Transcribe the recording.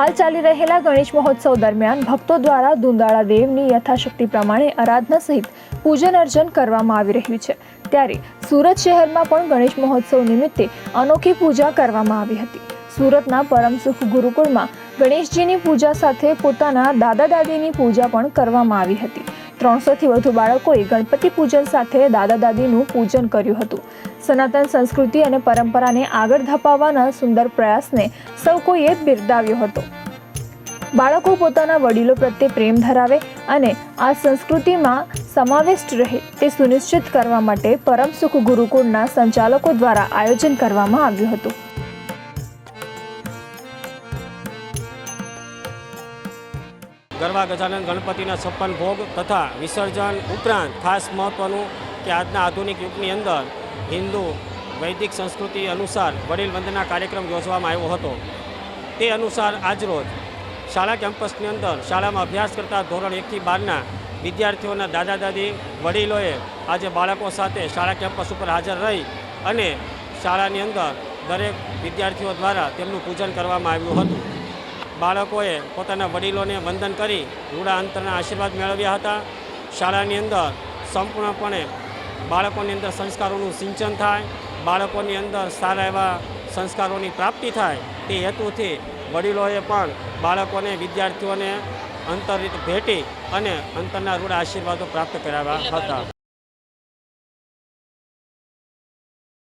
હાલ ચાલી રહેલા ગણેશ મહોત્સવ દરમિયાન ભક્તો દ્વારા દુંદાળા દેવની યથાશક્તિ પ્રમાણે આરાધના સહિત પૂજન અર્ચન કરવામાં આવી રહ્યું છે. ત્યારે સુરત શહેરમાં પણ ગણેશ મહોત્સવ નિમિત્તે અનોખી પૂજા કરવામાં આવી હતી. સુરતના પરમસુખ ગુરુકુળમાં ગણેશજીની પૂજા સાથે પોતાના દાદા દાદીની પૂજા પણ કરવામાં આવી હતી. ત્રણસોથી વધુ બાળકોએ ગણપતિ પૂજન સાથે દાદા દાદીનું પૂજન કર્યું હતું. સનાતન સંસ્કૃતિ અને પરંપરાને આગળ ધપાવવાના સુંદર પ્રયાસને સૌ કોઈએ બિરદાવ્યો હતો. બાળકો પોતાના વડીલો પ્રત્યે પ્રેમ ધરાવે અને આ સંસ્કૃતિમાં સમાવિષ્ટ રહે તે સુનિશ્ચિત કરવા માટે પરમ સુખ ગુરુકુળના સંચાલકો દ્વારા આયોજન કરવામાં આવ્યું હતું. ગરબા ગજાનંદ ગણપતિના છપ્પન ભોગ તથા વિસર્જન ઉપરાંત ખાસ મહત્ત્વનું કે આજના આધુનિક યુગની અંદર હિન્દુ વૈદિક સંસ્કૃતિ અનુસાર વડીલ વંદના કાર્યક્રમ યોજવામાં આવ્યો હતો. તે અનુસાર આજરોજ શાળા કેમ્પસની અંદર શાળામાં અભ્યાસ કરતા ધોરણ એકથી બારના વિદ્યાર્થીઓના દાદા દાદી વડીલોએ આજે બાળકો સાથે શાળા કેમ્પસ ઉપર હાજર રહી અને શાળાની અંદર દરેક વિદ્યાર્થીઓ દ્વારા તેમનું પૂજન કરવામાં આવ્યું હતું. બાળકોએ પોતાના વડીલોને વંદન કરી રૂડા અંતરના આશીર્વાદ મેળવ્યા હતા. શાળાની અંદર સંપૂર્ણપણે બાળકોની અંદર સંસ્કારોનું સિંચન થાય, બાળકોની અંદર સારા એવા સંસ્કારોની પ્રાપ્તિ થાય તે હેતુથી વડીલોએ પણ બાળકોને, વિદ્યાર્થીઓને અંતર ભેટી અને અંતરના રૂડા આશીર્વાદો પ્રાપ્ત કરાવ્યા હતા.